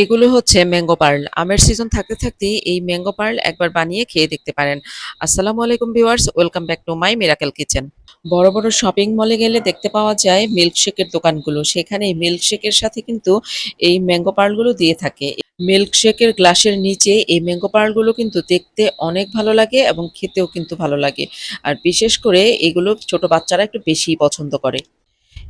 এগুলো হচ্ছে mango pearl. আমের সিজন থাকতে থাকতেই এই ম্যাঙ্গো পার্ল একবার বানিয়ে খেয়ে দেখতে পারেন। আসসালামু আলাইকুম viewers welcome back to my miracle kitchen বড় বড় শপিং মলে গেলে দেখতে পাওয়া যায় মিল্কশেকের দোকানগুলো। সেখানে মিল্কশেকের সাথে কিন্তু এই ম্যাঙ্গো পার্লগুলো দিয়ে থাকে। মিল্কশেকের গ্লাসের নিচে এই ম্যাঙ্গো পার্লগুলো কিন্তু দেখতে অনেক ভালো লাগে এবং খেতেও কিন্তু ভালো লাগে। আর বিশেষ করে এগুলো ছোট বাচ্চারা একটু বেশিই পছন্দ করে।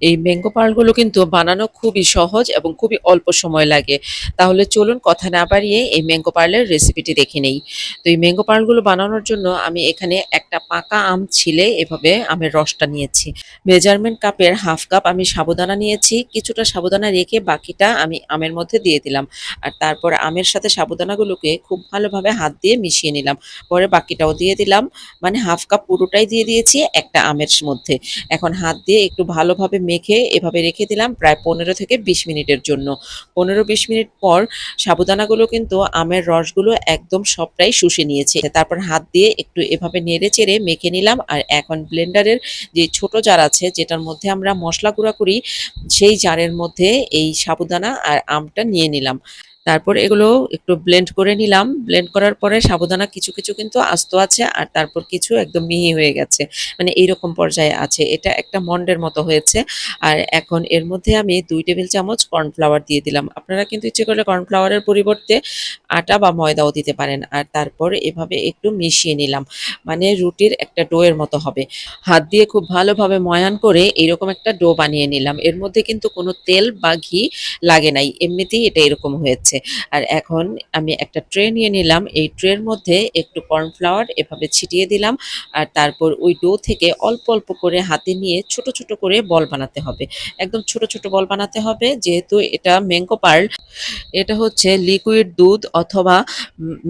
এই ম্যাঙ্গো পার্লগুলো কিন্তু বানানো খুবই সহজ এবং খুবই অল্প সময় লাগে। তাহলে চলুন কথা না বাড়িয়ে এই ম্যাঙ্গো পার্লের রেসিপিটি দেখে নেই। তো এই ম্যাঙ্গো পার্লগুলো বানানোর জন্য আমি এখানে একটা পাকা আম ছিলে, এভাবে আমের রসটা নিয়েছি। মেজারমেন্ট কাপের হাফ কাপ আমি সাবুদানা নিয়েছি। কিছুটা সাবুদানা রেখে বাকিটা আমি আমের মধ্যে দিয়ে দিলাম। আর তারপর আমের সাথে সাবুদানাগুলোকে খুব ভালোভাবে হাত দিয়ে মিশিয়ে নিলাম। পরে বাকিটাও দিয়ে দিলাম। মানে হাফ কাপ পুরোটাই দিয়ে দিয়েছি একটা আমের মধ্যে। এখন হাত দিয়ে একটু ভালোভাবে মেখে এভাবে রেখে দিলাম প্রায় পনেরো থেকে বিশ মিনিটের জন্য। পনেরো বিশ মিনিট পর সাবুদানাগুলো কিন্তু আমের রসগুলো একদম সবটাই শুষে নিয়েছে। তারপর হাত দিয়ে একটু এভাবে নেড়ে চেড়ে মেখে নিলাম আর এখন ব্লেন্ডারের যে ছোট জার আছে যেটার মধ্যে আমরা মশলা গুঁড়া করি, সেই জারের মধ্যে এই সাবুদানা আর আমটা নিয়ে নিলাম। তারপর এগুলো একটু ব্লেন্ড করে নিলাম। ব্লেন্ড করার পরে সাবুদানা কিছু কিছু কিন্তু আস্ত আছে আর তারপর কিছু একদম মিহি হয়ে গেছে। মানে এইরকম পর্যায়ে আছে। এটা একটা মন্ডের মতো হয়েছে। আর এখন এর মধ্যে আমি দুই টেবিল চামচ কর্নফ্লাওয়ার দিয়ে দিলাম। আপনারা কিন্তু ইচ্ছে করলে কর্নফ্লাওয়ারের পরিবর্তে আটা বা ময়দাও দিতে পারেন। আর তারপর এভাবে একটু মিশিয়ে নিলাম। মানে রুটির একটা ডোয়ের মতো হবে। হাত দিয়ে খুব ভালোভাবে ময়ান করে এরকম একটা ডো বানিয়ে নিলাম। এর মধ্যে কিন্তু কোনো তেল বা ঘি লাগে নাই। এমনিতেই এটা এরকম হয়েছে। আর এখন আমি একটা ট্রে নিয়ে নিলাম। এই ট্রের মধ্যে একটু কর্নফ্লাওয়ার এভাবে ছিটিয়ে দিলাম। আর তারপর ওই ডো থেকে অল্প অল্প করে হাতে নিয়ে ছোট ছোট করে বল বানাতে হবে। একদম ছোট ছোট বল বানাতে হবে। যেহেতু এটা ম্যাঙ্গো পার্ল এটা হচ্ছে লিকুইড দুধ অথবা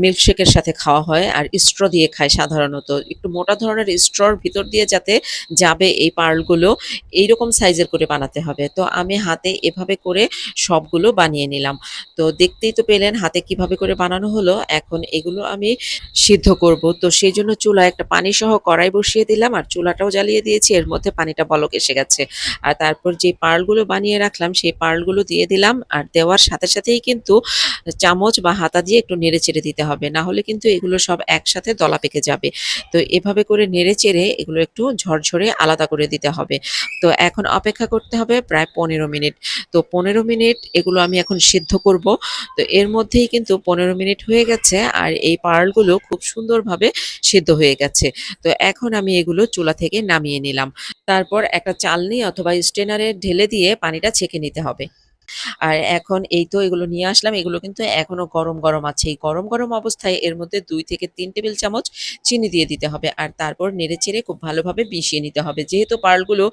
মিল্কশেকের সাথে খাওয়া হয় আর স্ট্র দিয়ে খায় সাধারণত। একটু মোটা ধরনের স্ট্রর ভিতর দিয়ে যাতে যাবে এই পার্লগুলো এইরকম সাইজের করে বানাতে হবে। তো আমি হাতে এভাবে করে সবগুলো বানিয়ে নিলাম। তো দেখতেই তো পেলেন হাতে কীভাবে করে বানানো হলো, এখন এগুলো আমি সিদ্ধ করব। তো সেই জন্য চুলায় একটা পানি সহ কড়াই বসিয়ে দিলাম আর চুলাটাও জ্বালিয়ে দিয়েছি, এর মধ্যে পানিটা বলক এসে গেছে। আর তারপর যে পার্লগুলো বানিয়ে রাখলাম, সেই পার্লগুলো দিয়ে দিলাম আর দেওয়ার সাথে সাথেই কিন্তু চামচ বা হাতা দিয়ে একটু নেড়ে চেড়ে দিতে হবে, না হলে কিন্তু এগুলো সব একসাথে দলা পেকে যাবে। তো এভাবে করে নেড়ে চেড়ে এগুলো একটু ঝরঝরে আলাদা করে দিতে হবে। তো এখন অপেক্ষা করতে হবে প্রায় পনেরো মিনিট। তো পনেরো মিনিট এগুলো আমি এখন সিদ্ধ করব। তো এর মধ্যেই কিন্তু পনেরো মিনিট হয়ে গেছে আর এই পার্লগুলো খুব সুন্দরভাবে সেদ্ধ হয়ে গেছে। তো এখন আমি এগুলো চুলা থেকে নামিয়ে নিলাম। তারপর একটা চালনি অথবা স্টেনারে ঢেলে দিয়ে পানিটা ছেঁকে নিতে হবে। আর এখন এই তো এগুলো নিয়ে আসলাম, এগুলো কিন্তু এখনও গরম গরম আছে। এই গরম গরম অবস্থায় এর মধ্যে দুই থেকে তিন টেবিল চামচ চিনি দিয়ে দিতে হবে আর তারপর নেড়ে চেড়ে খুব ভালোভাবে মিশিয়ে নিতে হবে। যেহেতু পার্লগুলো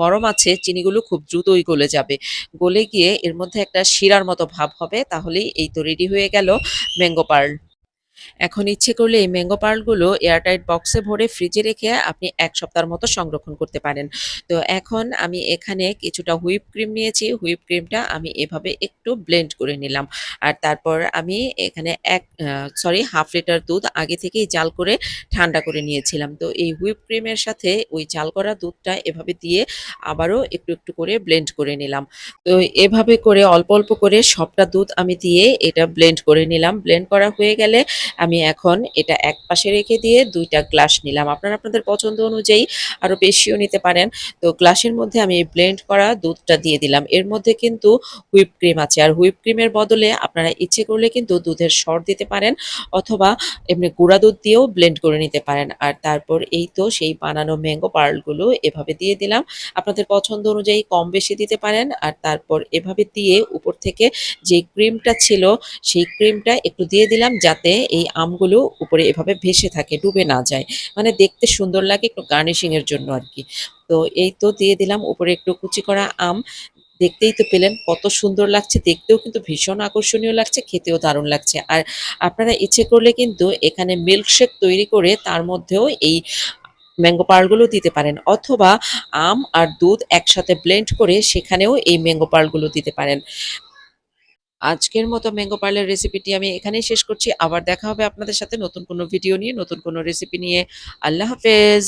গরম আছে, চিনিগুলো খুব দ্রুতই গলে যাবে। গলে গিয়ে এর মধ্যে একটা শিরার মতো ভাব হবে, তাহলেই এই তো রেডি হয়ে গেল ম্যাঙ্গো পার্ল। এখন ইচ্ছে করলে এই ম্যাঙ্গো পার্লগুলো এয়ারটাইট বক্সে ভরে ফ্রিজে রেখে আপনি এক সপ্তাহের মতো সংরক্ষণ করতে পারেন। তো এখন আমি এখানে কিছুটা হুইপ ক্রিম নিয়েছি। হুইপ ক্রিমটা আমি এভাবে একটু ব্লেন্ড করে নিলাম। আর তারপর আমি এখানে এক সরি হাফ লিটার দুধ আগে থেকেই জাল করে ঠান্ডা করে নিয়েছিলাম। তো এই হুইপ ক্রিমের সাথে ওই জাল করা দুধটা এভাবে দিয়ে আবারও একটু একটু করে ব্লেন্ড করে নিলাম। তো এভাবে করে অল্প অল্প করে সবটা দুধ আমি দিয়ে এটা ব্লেন্ড করে নিলাম। ব্লেন্ড করা হয়ে গেলে আমি এখন এটা এক পাশে রেখে দিয়ে দুইটা গ্লাস নিলাম। আপনারা আপনাদের পছন্দ অনুযায়ী আরও বেশিও নিতে পারেন। তো গ্লাসের মধ্যে আমি ব্লেন্ড করা দুধটা দিয়ে দিলাম। এর মধ্যে কিন্তু হুইপ ক্রিম আছে। আর হুইপ ক্রিমের বদলে আপনারা ইচ্ছে করলে কিন্তু দুধের সর দিতে পারেন অথবা এমনি গুঁড়া দুধ দিয়েও ব্লেন্ড করে নিতে পারেন। আর তারপর এই তো সেই বানানো ম্যাঙ্গো পার্লগুলো এভাবে দিয়ে দিলাম। আপনাদের পছন্দ অনুযায়ী কম বেশি দিতে পারেন। আর তারপর এভাবে দিয়ে উপর থেকে যে ক্রিমটা ছিল সেই ক্রিমটা একটু দিয়ে দিলাম যাতে এই আমগুলো উপরে এভাবে ভেসে থাকে, ডুবে না যায়। মানে দেখতে সুন্দর লাগে একটু গার্নিশিং এর জন্য আর কি। তো এই তো দিয়ে দিলাম, উপরে একটু কুচি করা আম। দেখতেই তো পেলেন কত সুন্দর লাগছে, দেখতেও কিন্তু ভীষণ আকর্ষণীয় লাগছে, খেতেও দারুণ লাগছে। আর আপনারা ইচ্ছে করলে কিন্তু এখানে মিল্কশেক তৈরি করে তার মধ্যেও এই ম্যাঙ্গো পার্লগুলো দিতে পারেন। অথবা আম আর দুধ একসাথে ব্লেন্ড করে সেখানেও এই ম্যাঙ্গো পার্লগুলো দিতে পারেন। আজকের মতো ম্যাঙ্গো পার্লের রেসিপিটি আমি এখানেই শেষ করছি। আবার দেখা হবে আপনাদের সাথে নতুন কোনো ভিডিও নিয়ে, নতুন কোনো রেসিপি নিয়ে। আল্লাহ হাফেজ।